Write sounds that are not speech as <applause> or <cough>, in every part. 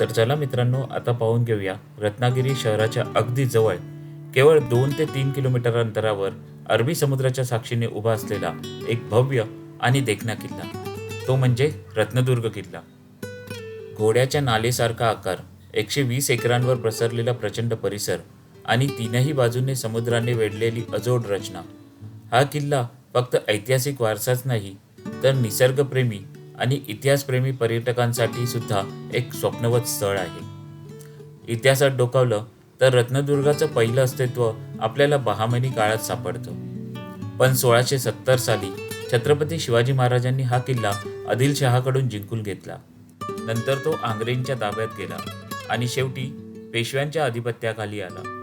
तर चला मित्रांनो आता पाहून घेऊया. रत्नागिरी शहराच्या अगदी जवळ केवळ दोन ते तीन किलोमीटर अंतरावर अरबी समुद्राच्या साक्षीने उभा असलेला एक भव्य आणि देखणा किल्ला. तो म्हणजे रत्नदुर्ग किल्ला. घोड्याच्या नालेसारखा आकार एकशे वीस एकरांवर पसरलेला प्रचंड परिसर आणि तीनही बाजूने समुद्राने वेढलेली अजोड रचना. हा किल्ला फक्त ऐतिहासिक वारसाच नाही तर निसर्गप्रेमी आणि इतिहासप्रेमी पर्यटकांसाठी सुद्धा एक स्वप्नवत स्थळ आहे. इतिहासात डोकावलं तर रत्नदुर्गाचं पहिलं अस्तित्व आपल्याला बहामनी काळात सापडतं. पण सोळाशे सत्तर साली छत्रपती शिवाजी महाराजांनी हा किल्ला आदिलशहाकडून जिंकून घेतला. नंतर तो आंग्रेंच्या ताब्यात गेला आणि शेवटी पेशव्यांच्या अधिपत्याखाली आला.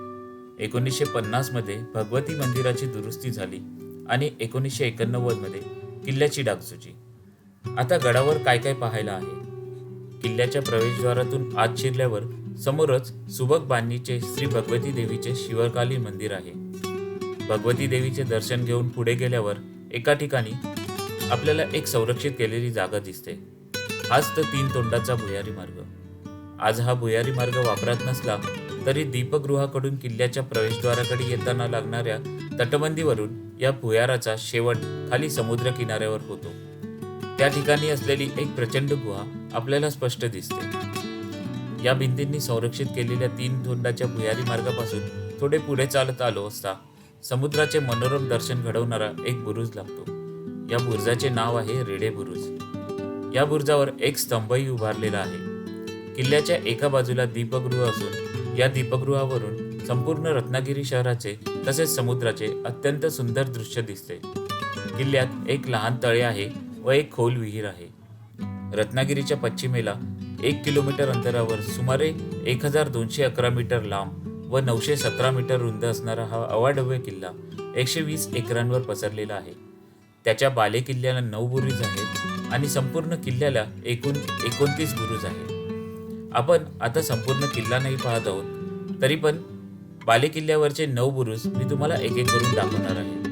एकोणीसशे पन्नासमध्ये भगवती मंदिराची दुरुस्ती झाली आणि एकोणीसशे एकोणनव्वदमध्ये किल्ल्याची डागसुची आता गडावर काय काय पाहायला आहे? किल्ल्याच्या प्रवेशद्वारातून आत शिरल्यावर समोरच सुबक बांधणीचे श्री भगवती देवीचे शिवकाली मंदिर आहे. भगवती देवीचे दर्शन घेऊन पुढे गेल्यावर एका ठिकाणी आपल्याला एक संरक्षित केलेली जागा दिसते. हाच तर तीन तोंडाचा भुयारी मार्ग. आज हा भुयारी मार्ग वापरात नसला तरी दीपगृहाकडून किल्ल्याच्या प्रवेशद्वाराकडे येताना लागणाऱ्या तटबंदीवरून या भुयाराचा शेवट खाली समुद्र किनाऱ्यावर होतो. त्या ठिकाणी असलेली एक प्रचंड गुहा आपल्याला स्पष्ट दिसते. या भिंतींनी संरक्षित केलेल्या तीन तोंडाच्या भुयारी मार्गापासून थोडे पुढे चालत आलो असता समुद्राचे मनोरम दर्शन घडवणारा एक बुरुज लागतो. या बुरुजाचे नाव आहे रेडे बुरुज. या बुरुजावर एक स्तंभही उभारलेला आहे. किल्ल्याच्या एका बाजूला दीपगृह असून या दीपगृहावरून संपूर्ण रत्नागिरी शहराचे तसेच समुद्राचे अत्यंत सुंदर दृश्य दिसते. किल्ल्यात एक लहान तळे आहे व एक खोल विहीर आहे. रत्नागिरीच्या पश्चिमेला एक किलोमीटर अंतरावर सुमारे एक हजार दोनशे अकरा मीटर लांब व नऊशे सतरा मीटर रुंद असणारा हा अवाढव्य किल्ला एकशे वीस एकरांवर पसरलेला आहे. त्याच्या बाले किल्ल्याला नऊ बुरुज आहेत आणि संपूर्ण किल्ल्याला एकूण एकोणतीस बुरुज आहेत. आपण आता संपूर्ण किल्ला नाही पाहत आहोत तरी पण बाले किल्ल्यावरचे नऊ बुरुज मी तुम्हाला एक एक करून दाखवणार आहे.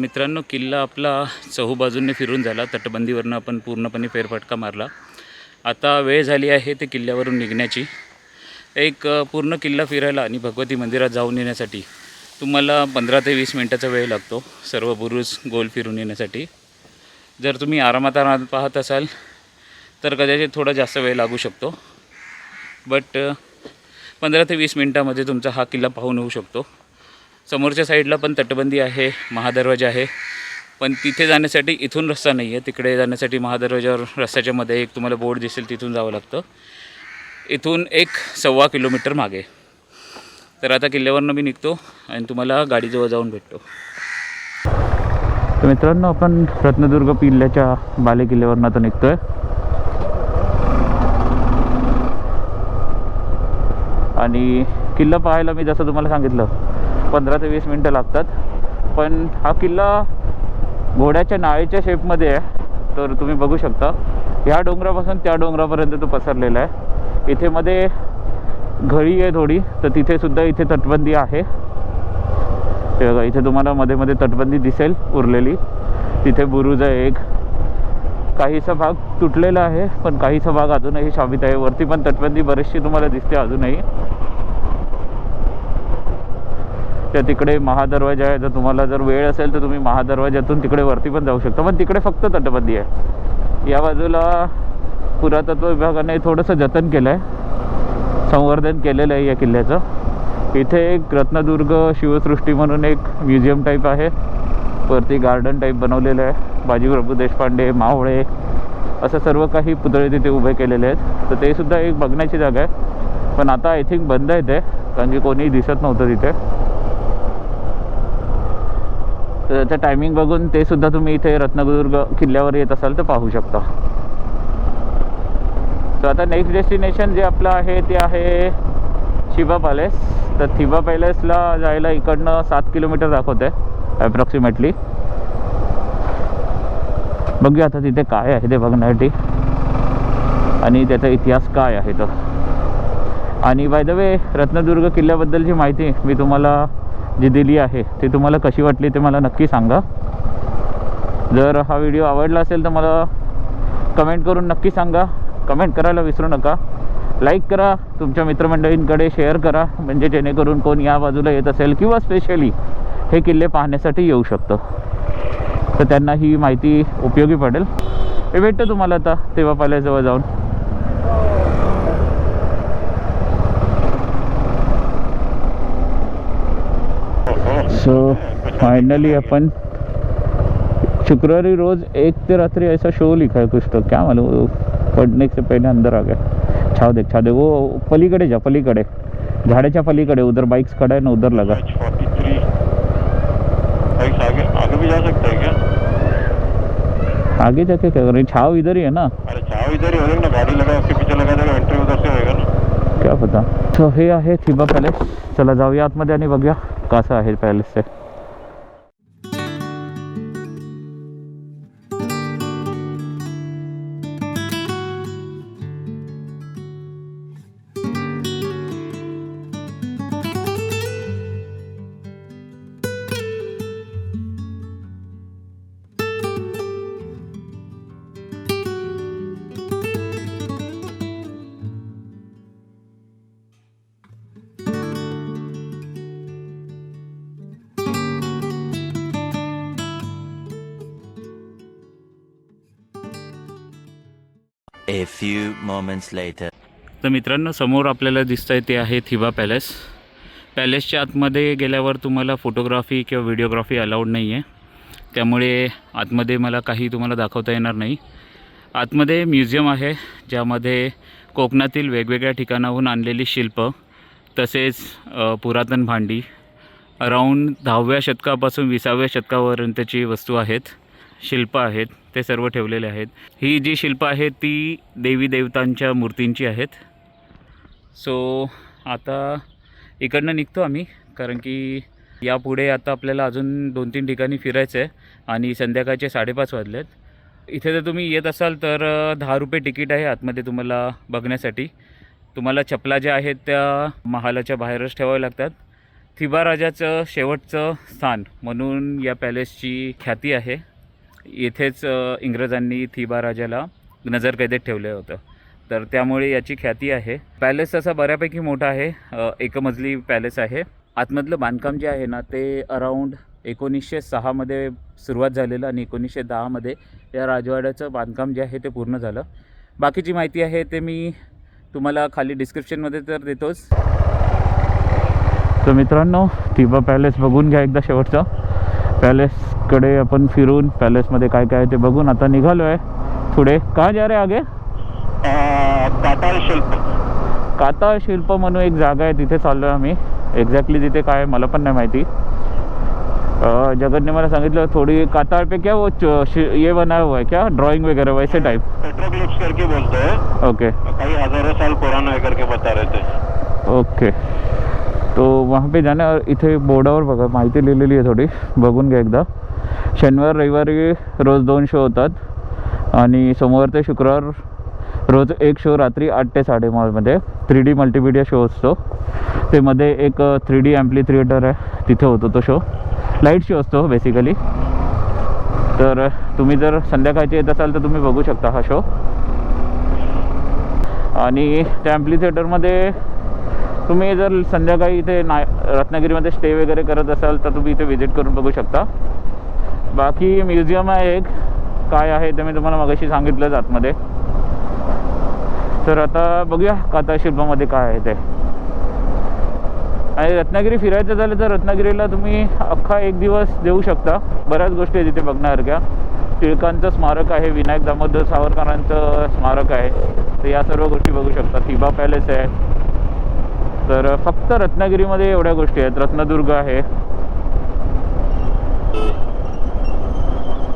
मित्रांनो किल्ला आपला चहूबाजूंनी फिरून झाला. तटबंदीवरनं आपण पूर्णपणे फेरफटका मारला. आता वेळ झाली आहे ते किल्ल्यावरून निघण्याची. एक पूर्ण किल्ला फिरायला आणि भगवती मंदिरात जाऊन येण्यासाठी तुम्हाला पंधरा ते वीस मिनटाचा वेळ लागतो सर्व बुरुज गोल फिरून येण्यासाठी. जर तुम्ही आरामात आरामात पाहत असाल तर कदाचित थोडा जास्त वेळ लागू शकतो. बट पंधरा ते वीस मिनटामध्ये तुमचा हा किल्ला पाहून होऊ शकतो. समोरच्या साईडला पण तटबंदी आहे महादरवाजा आहे. पण तिथे जाण्यासाठी इथून रस्ता नाही आहे तिकडे जाण्यासाठी महादरवाजावर रस्त्याच्या मध्ये एक तुम्हाला बोर्ड दिसेल तिथून जावं लागतं. इथून एक सव्वा किलोमीटर मागे. तर आता किल्ल्यावरनं मी निघतो आणि तुम्हाला गाडीजवळ जाऊन भेटतो. तर मित्रांनो आपण रत्नदुर्ग किल्ल्याच्या बाले किल्ल्यावरनं आता निघतोय. आणि किल्ला पाहायला मी जसं तुम्हाला सांगितलं पंधरा ते वीस मिनटं लागतात. पण हा किल्ला घोड्याच्या नाळीच्या शेपमध्ये आहे. तर तुम्ही बघू शकता. ह्या डोंगरापासून त्या डोंगरापर्यंत तो पसरलेला आहे. इथे मध्ये घळी आहे थोडी तर तिथे सुद्धा इथे तटबंदी आहे. ते बघा इथे तुम्हाला मध्ये मध्ये तटबंदी दिसेल उरलेली. तिथे बुरुज आहे एक. काहीसा भाग तुटलेला आहे पण काहीसा भाग अजूनही शाबित आहे. वरती पण तटबंदी बरीचशी तुम्हाला दिसते अजूनही. त्या तिकडे महादरवाजा आहे. जर तुम्हाला जर वेळ असेल तर तुम्ही महादरवाज्यातून तिकडे वरती पण जाऊ शकता. पण तिकडे फक्त तटबंदी आहे. या बाजूला पुरातत्व विभागाने थोडंसं जतन केलं आहे संवर्धन केलेलं आहे या किल्ल्याचं. इथे एक रत्नदुर्ग शिवसृष्टी म्हणून एक म्युझियम टाईप आहे. वरती गार्डन टाईप बनवलेलं आहे. बाजीप्रभू देशपांडे मावळे असं सर्व काही पुतळे तिथे उभे केलेले आहेत. तर ते सुद्धा एक बघण्याची जागा आहे. पण आता आय थिंक बंद आहे ते कारण की कोणीही दिसत नव्हतं तिथे. तर त्याचं टायमिंग बघून ते सुद्धा तुम्ही इथे रत्नदुर्ग किल्ल्यावर येत असाल तर पाहू शकता. तर आता नेक्स्ट डेस्टिनेशन जे आपलं आहे ते आहे शिबा पॅलेस तर थिबा पॅलेसला जायला इकडनं सात किलोमीटर दाखवत आहे ॲप्रॉक्सिमेटली बघूया आता तिथे काय आहे ते बघण्यासाठी. आणि त्याचा इतिहास काय आहे तो. आणि बाय द वे रत्नदुर्ग किल्ल्याबद्दलची माहिती मी तुम्हाला जी दिली आहे ती तुम्हाला कशी वाटली ते मला नक्की सांगा. जर हा व्हिडिओ आवडला असेल तर मला कमेंट करून नक्की सांगा. कमेंट करायला विसरू नका. लाईक करा. तुमच्या मित्रमंडळींकडे शेअर करा. म्हणजे जेणेकरून कोण या बाजूला येत असेल किंवा स्पेशली हे किल्ले पाहण्यासाठी येऊ शकतं. तर त्यांना ही माहिती उपयोगी पडेल. हे भेटतं तुम्हाला आता तेव्हा पाल्याजवळ जाऊन. सो फाइनली अपन शुक्रवारी रोज एक ते रात्रि ऐसा शो लिखा है कुछ तो क्या मालूम पढ़ने से पहले अंदर आ गया. छाव देख छाव देख वो पलीकडे जा पलीकडे. झाडाच्या पलीकडे उधर बाइक्स खड़ा है ना उधर लगा. आगे आगे भी जा सकते हैं क्या? आगे जाके क्या करें? छाव इधर ही है ना? अरे चाव इधर ही होगा ना गाड़ी लगा उसके पीछे लगा देगा एंट्री उधर से होएगा ना। क्या पता? हे आहे थिबा पॅलेस. चला जाऊया आतमध्ये आणि बघूया कसं आहे पॅलेसचे. A few moments later. तर मित्रांनो समोर आपल्याला दिसतं आहे ते आहे थिबा पॅलेस. पॅलेसच्या आतमध्ये गेल्यावर तुम्हाला फोटोग्राफी किंवा व्हिडिओग्राफी अलाउड नाही आहे त्यामुळे आतमध्ये मला काही तुम्हाला दाखवता येणार नाही. आतमध्ये म्युझियम आहे ज्यामध्ये कोकणातील वेगवेगळ्या ठिकाणाहून आणलेली शिल्प तसेच पुरातन भांडी. अराऊंड दहाव्या शतकापासून विसाव्या शतकापर्यंतची वस्तू आहेत. शिल्प आहेत ते सर्व ठेवलेले आहेत. ही जी शिल्प आहेत ती देवी देवतांच्या मूर्तींची आहेत. सो आता इकडनं निघतो आम्ही कारण की यापुढे आता आपल्याला अजून दोन तीन ठिकाणी फिरायचं आहे आणि संध्याकाळचे साडेपाच वाजलेत. इथे जर तुम्ही येत असाल तर दहा रुपये तिकीट आहे आतमध्ये तुम्हाला बघण्यासाठी. तुम्हाला चपला ज्या आहेत त्या महालाच्या बाहेरच ठेवाव्या लागतात. थिबा राजाचं शेवटचं स्थान म्हणून या पॅलेसची ख्याती आहे. येथेच इंग्रजांनी थिबा राजाला नजरकैदेत ठेवलं होतं. तर त्यामुळे याची ख्याती आहे. पॅलेस असा बऱ्यापैकी मोठा आहे एकमजली पॅलेस आहे. आतमधलं बांधकाम जे आहे ना ते अराऊंड एकोणीसशे सहामध्ये सुरुवात झालेलं आणि एकोणीसशे दहामध्ये या राजवाड्याचं बांधकाम जे आहे ते पूर्ण झालं. बाकीची माहिती आहे ते मी तुम्हाला खाली डिस्क्रिप्शनमध्ये तर देतोच. तर मित्रांनो तिबा पॅलेस बघून घ्या एकदा शेवटचा. पॅलेसकडे आपण फिरून पॅलेसमध्ये काय काय आहे ते बघून आता निघालो आहे पुढे का जा रे आगे? काटाळ शिल्प काता शिल्प म्हणून एक जागा आहे तिथे चाललो आहे आम्ही. एक्झॅक्टली तिथे काय आहे मला पण नाही माहिती. अ, जगनने मला सांगितलं थोड़ी कातार पे क्या वो ये बना हुआ है क्या? ड्राइंग वगैरह वैसे टाइप पेट्रोक्लिप्स करके बोलते हैं ओके कई हजारों साल पुराना है करके बता रहे थे. ओके तो वहाँ पे जाना इथे बोर्डावर बघा माहिती लिहिलेली आहे थोडी बघून घ्या एकदा. शनिवार रविवारी रोज दोन शो होतात. आणि सोमवार ते शुक्रवार रोज एक शो रात्री आठ ते साडेनऊमध्ये थ्री डी मल्टीमिडिया शो असतो. ते मध्ये एक थ्री डी ॲम्प्ली थिएटर आहे. तिथे होतो तो शो लाइट शो असतो बेसिकली तर तुम्ही जर संध्याकाळचे येत असाल तर तुम्ही बघू शकता हा शो आणि त्या ॲम्प्ली थिएटरमध्ये तुम्ही जर संध्याकाळी इथे ना रत्नागिरीमध्ये स्टे वगैरे करत असाल तर तुम्ही इथे व्हिजिट करून बघू शकता. बाकी म्युझियम आहे एक. काय आहे ते मी तुम्हाला मगाशी सांगितलंच आतमध्ये तर आता बघूया काता शिल्पामध्ये काय आहे ते. आणि रत्नागिरी फिरायचं झालं तर रत्नागिरीला तुम्ही अख्खा एक दिवस देऊ शकता. बऱ्याच गोष्टी आहेत तिथे बघण्यासारख्या. टिळकांचं स्मारक आहे विनायक दामोदर सावरकरांचं स्मारक आहे. तर या सर्व गोष्टी बघू शकता. थिबा पॅलेस आहे. तर फक्त रत्नागिरीमध्ये एवढ्या गोष्टी आहेत. रत्नदुर्ग आहे.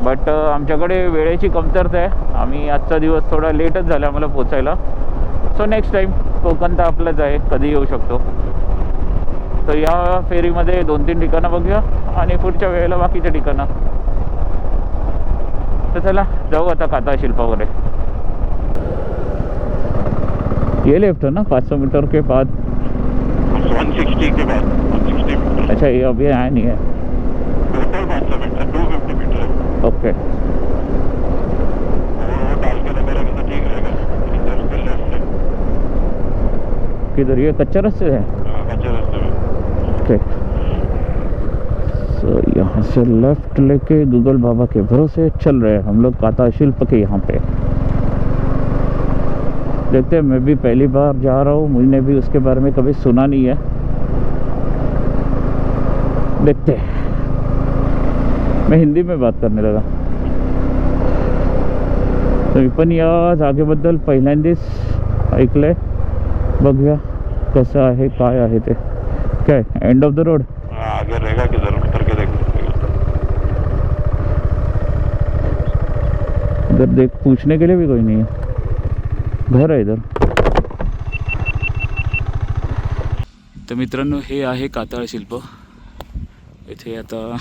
बट आमच्याकडे वेळेची कमतरता आहे. आम्ही आजचा दिवस थोडा लेटच झाला आम्हाला पोचायला. सो नेक्स्ट टाईम कोकण तर आपलंच आहे. कधी येऊ शकतो. तर या फेरीमध्ये दोन तीन ठिकाणं बघूया आणि पुढच्या वेळेला बाकीच्या ठिकाणं. तर चला जाऊ आता काता शिल्पाकडे ये लेफ्ट हो ना? पाँच सौ मीटर के बाद. 160 के बाद 160 मीटर अच्छा ये अभी आया नहीं है। टोटल 500 मीटर 250 मीटर ओके किधर? ये कच्चा रास्ते है? हाँ, रास्ते में ओके सो यहाँ से लेफ़्ट लेके गूगल बाबा के भरोसे चल रहे हैं। हम लोग काता शिल्प के यहाँ पे। देखते हैं मैं भी पहली बार जा रहा हूँ मैंने भी उसके बारे में कभी सुना नहीं है। देखते हैं। मैं हिंदी में बात करने लगा। तर मी पण या जागेबद्दल पहिल्यांदाच ऐकलंय। बघूया कसं आहे काय आहे ते. काय एंड ऑफ़ द रोड हाँ, आगे रहेगा किधर उतर के देख। इधर देख पूछने के लिए भी कोई नहीं है। घर आहे तर तर मित्रांनो हे आहे कातळ शिल्प. इथे आता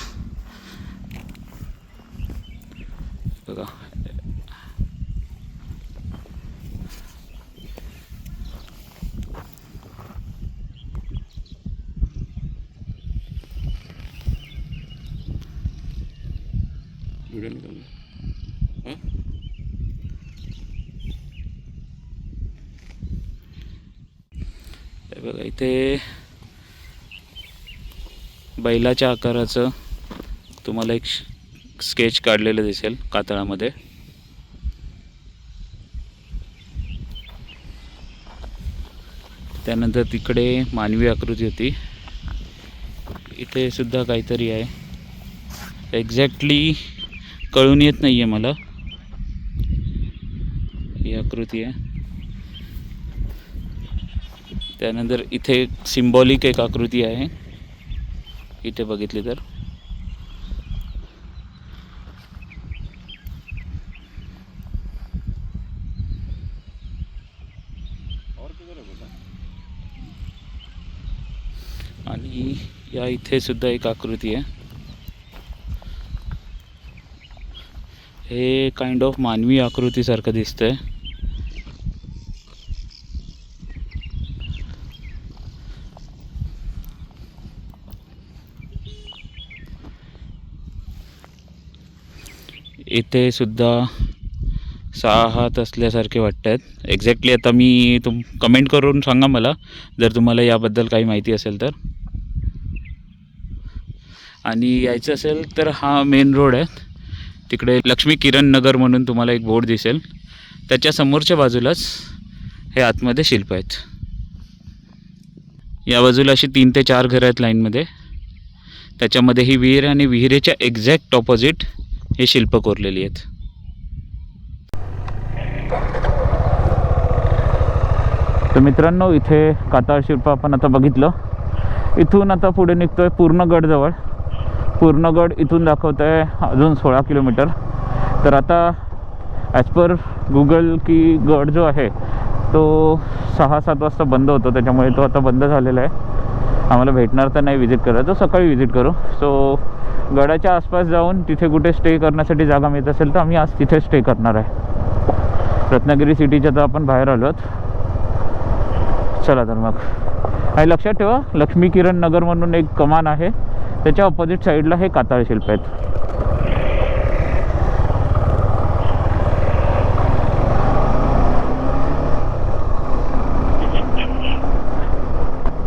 बघा व्हिडिओ निकाल हे बघा इथे बैलाच्या आकाराचं तुम्हाला एक स्केच काढलेलं दिसेल कातळामध्ये. त्यानंतर तिकडे मानवी आकृती होती. इथे सुद्धा काहीतरी आहे. एक्झॅक्टली कळून येत नाही आहे मला. ही आकृती आहे. त्यानंतर इथे सिम्बॉलिक एक आकृती आहे. इथे बघितली तर. आणि या इथे सुद्धा एक आकृती आहे. हे काइंड ऑफ मानवी आकृतीसारखं दिसतंय. इथे सुद्धा सहा हात असल्यासारखे वाटत आहेत एक्झॅक्टली आता मी तुम कमेंट करून सांगा मला. जर तुम्हाला याबद्दल काही माहिती असेल तर. आणि यायचं असेल तर हा मेन रोड आहे. तिकडे लक्ष्मी किरण नगर म्हणून तुम्हाला एक बोर्ड दिसेल. त्याच्या समोरच्या बाजूलाच हे आतमध्ये शिल्प आहेत. या बाजूला अशी तीन ते चार घरं आहेत लाईनमध्ये. त्याच्यामध्ये ही विहीर आणि विहिरेच्या एक्झॅक्ट ऑपोजिट हे शिल्प कोरलेली आहेत. तर मित्रांनो इथे काताळ शिल्प आपण आता बघितलं. इथून आता पुढे निघतोय पूर्णगडजवळ पूर्णगड इथून दाखवत आहे अजून सोळा किलोमीटर. तर आता ॲज पर गुगल की गड जो आहे तो सहा सात वाजता बंद होतो. त्याच्यामुळे तो आता बंद झालेला आहे. आम्हाला भेटणार तर नाही विजिट करा तो सकाळी विजिट करू. सो गडाच्या आसपास जाऊन तिथे कुठे स्टे करण्यासाठी जागा मिळत असेल तर आम्ही आज तिथे स्टे करणार आहे. रत्नागिरी सिटीच्या तर आपण बाहेर आलो चला तर मग. आणि लक्षात ठेवा लक्ष्मी किरण नगर म्हणून एक कमान आहे. त्याच्या ऑपोजिट साईडला हे काताळ शिल्प आहेत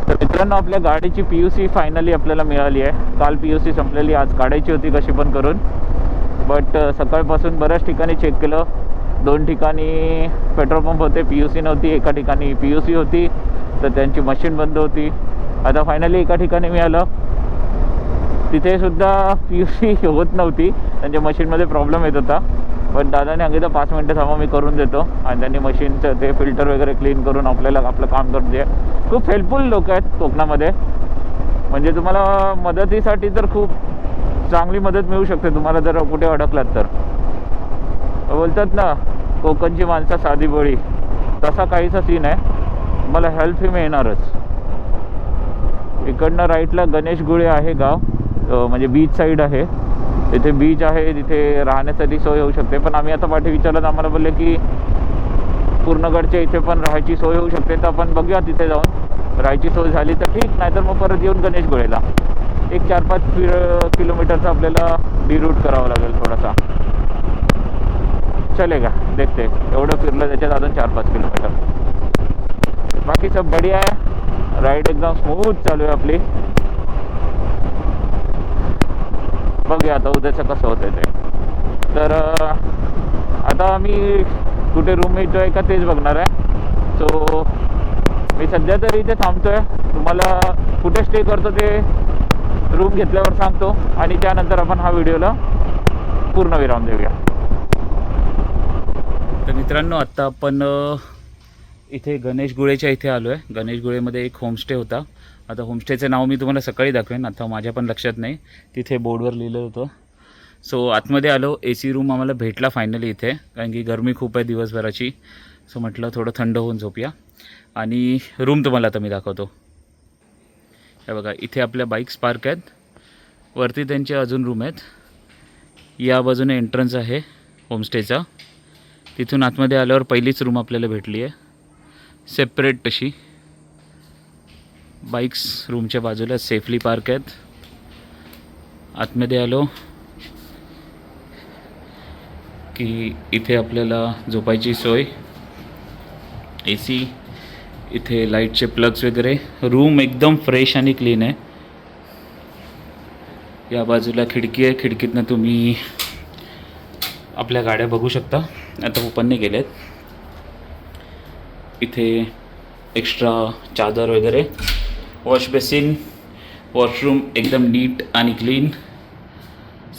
तर मित्रांनो आपल्या गाडीची पी यू सी फायनली आपल्याला मिळाली आहे. काल पी यू सी संपलेली आज काढायची होती कशी पण करून. बट सकाळपासून बऱ्याच ठिकाणी चेक केलं. दोन ठिकाणी पेट्रोल पंप होते पी यू सी नव्हती. एका ठिकाणी पी यू सी होती. तर त्यांची मशीन बंद होती. आता फायनली एका ठिकाणी मिळालं. तिथे सुद्धा पी यू सी होत नव्हती. त्यांच्या मशीनमध्ये प्रॉब्लेम येत होता. पण दादाने सांगितलं पाच मिनटं थांबा मी करून देतो. आणि त्यांनी मशीनचं ते फिल्टर वगैरे क्लीन करून आपल्याला आपलं काम करून दे खूप हेल्पफुल लोक आहेत कोकणामध्ये. म्हणजे तुम्हाला मदतीसाठी तर खूप चांगली मदत मिळू शकते. तुम्हाला जर कुठे अडकलात तर. बोलतात ना कोकणची माणसं साधी बळी. तसा काहीसा सीन आहे. तुम्हाला हेल्प ही मिळणारच. इकडनं राईटला गणेश गुळे आहे गाव. म्हणजे बीच साईड आहे. तिथे बीच आहे तिथे राहण्यासाठी सोय होऊ शकते. पण आम्ही आता पाठी विचारलं आम्हाला बोलले की पूर्णगडच्या इथे पण राहायची सोय होऊ शकते तर आपण बघूया तिथे जाऊन. राहायची सोय झाली तर ठीक नाहीतर मग परत येऊन गणेश गोळेला. एक चार पाच किलो किलोमीटरचा आपल्याला डिरूट करावा लागेल थोडासा. चलेगा देखते. एवढं फिरलं त्याच्यात अजून चार पाच किलोमीटर. बाकी सब बढिया आहे. राईड एकदम स्मूथ चालू आहे आपली. बघूया आता उद्याचं कसं होतं ते. तर आता मी कुठे रूम मिळतो आहे का तेच बघणार आहे. सो मी सध्या तरी इथे थांबतोय. तुम्हाला कुठे स्टे करतो ते रूम घेतल्यावर सांगतो. आणि त्यानंतर आपण हा व्हिडिओला पूर्ण विराम देऊया. तर मित्रांनो आत्ता आपण इथे गणेश गुळेच्या इथे आलो आहे गणेश गुळेमध्ये एक होमस्टे होता. आता होमस्टेचं नाव मी तुम्हाला सकाळी दाखवेन आता माझ्या पण लक्षात नाही. तिथे बोर्डवर लिहिलं होतं. सो आतमध्ये आलो ए सी रूम आम्हाला भेटला फायनली इथे कारण की गरमी खूप आहे दिवसभराची. सो म्हटलं थोडं थंड होऊन झोपूया. आणि रूम तुम्हाला आता मी दाखवतो. हे बघा इथे आपल्या बाईक्स पार्क आहेत. वरती त्यांचे अजून रूम आहेत. या बाजूने एंट्रन्स आहे होमस्टेचा तिथून आतमध्ये आल्यावर पहिलीच रूम आपल्याला भेटली आहे. सेपरेट तशी. बाईक्स रूमच्या बाजूला सेफली पार्क आहेत. आतमध्ये आलो की इथे आपल्याला झोपायची सोय. ए सी इथे लाईटचे प्लग्स वगैरे. रूम एकदम फ्रेश आणि क्लीन आहे. या बाजूला खिडकी आहे. खिडकीतनं तुम्ही आपल्या गाड्या बघू शकता. आता ओपनने गेलेत. इथे एक्स्ट्रा चादर वगैरे. वॉश बेसिन वॉशरूम एकदम नीट आणि क्लीन.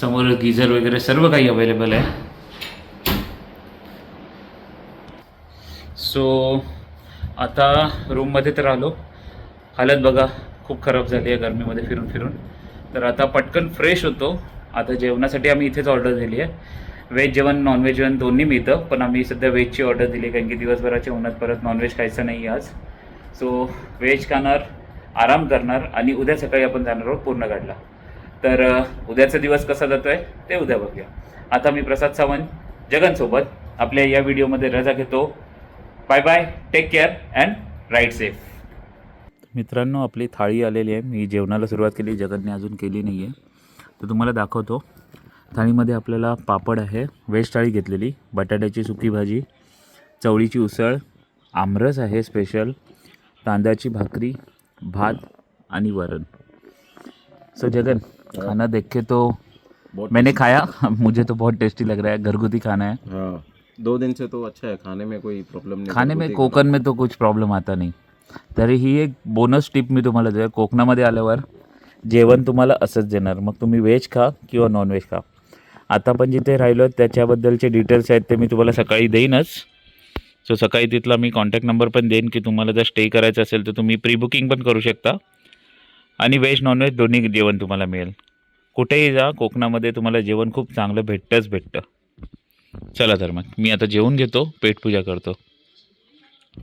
समोर गिझर वगैरे सर्व काही अवेलेबल आहे. सो आता रूममध्ये तर आलो. हालत बघा खूप खराब झाली आहे गरमीमध्ये फिरून फिरून. तर आता पटकन फ्रेश होतो. आता जेवणासाठी आम्ही इथेच ऑर्डर दिली आहे. व्हेज जेवण नॉनव्हेज जेवण दोन्ही मिळतं पण आम्ही सध्या व्हेजची ऑर्डर दिली कारण की दिवसभराच्या उन्हात परत नॉनव्हेज खायचं नाही आज. सो व्हेज खाणार आराम करणार आणि उद्या सकाळी आपण जाणार आहोत पूर्ण गाडला तर उद्याचा दिवस कसा जातो आहे ते उद्या बघूया. आता मी प्रसाद सावंत जगनसोबत आपल्या या व्हिडिओमध्ये रजा घेतो. Bye bye take care and ride safe मित्रांनो आपली थाळी आलेली आहे. मी जेवणाला सुरुवात केली जगनने अजून केली नाही आहे तर तुम्हाला दाखवतो. थाळीमध्ये आपल्याला पापड आहे. व्हेज थाळी घेतलेली. बटाट्याची सुकी भाजी चवळीची उसळ आमरस आहे स्पेशल तांदळाची भाकरी भात आणि वरण. सो जगन खाना देख के तो मैंने खाया। <laughs> मुझे तो बहुत टेस्टी लग रहा है। घरगुती खाना है। हाँ। दो दिन से तो अच्छा है। खाने में कोई प्रॉब्लम नहीं खाने में कोकण में तो कुछ प्रॉब्लेम आता नाही। तरीही एक बोनस टिप मी तुम्हाला देतो कोकणामध्ये आल्यावर जेवण तुम्हाला असंच देणार. मग तुम्ही व्हेज खा किंवा नॉनव्हेज खा. आता पण जिथे राहिलो त्याच्याबद्दलचे डिटेल्स आहेत ते मी तुम्हाला सकाळी देईनच. सो सकाळी तिथला मी कॉन्टॅक्ट नंबर पण देईन की तुम्हाला जर स्टे करायचं असेल तर तुम्ही प्री बुकिंग पण करू शकता. आणि व्हेज नॉनव्हेज दोन्ही जेवण तुम्हाला मिळेल. कुठेही जा कोकणामध्ये तुम्हाला जेवण खूप चांगलं भेटतंच भेटतं. चला तर मग मी आता जेवून घेतो पेटपूजा करतो.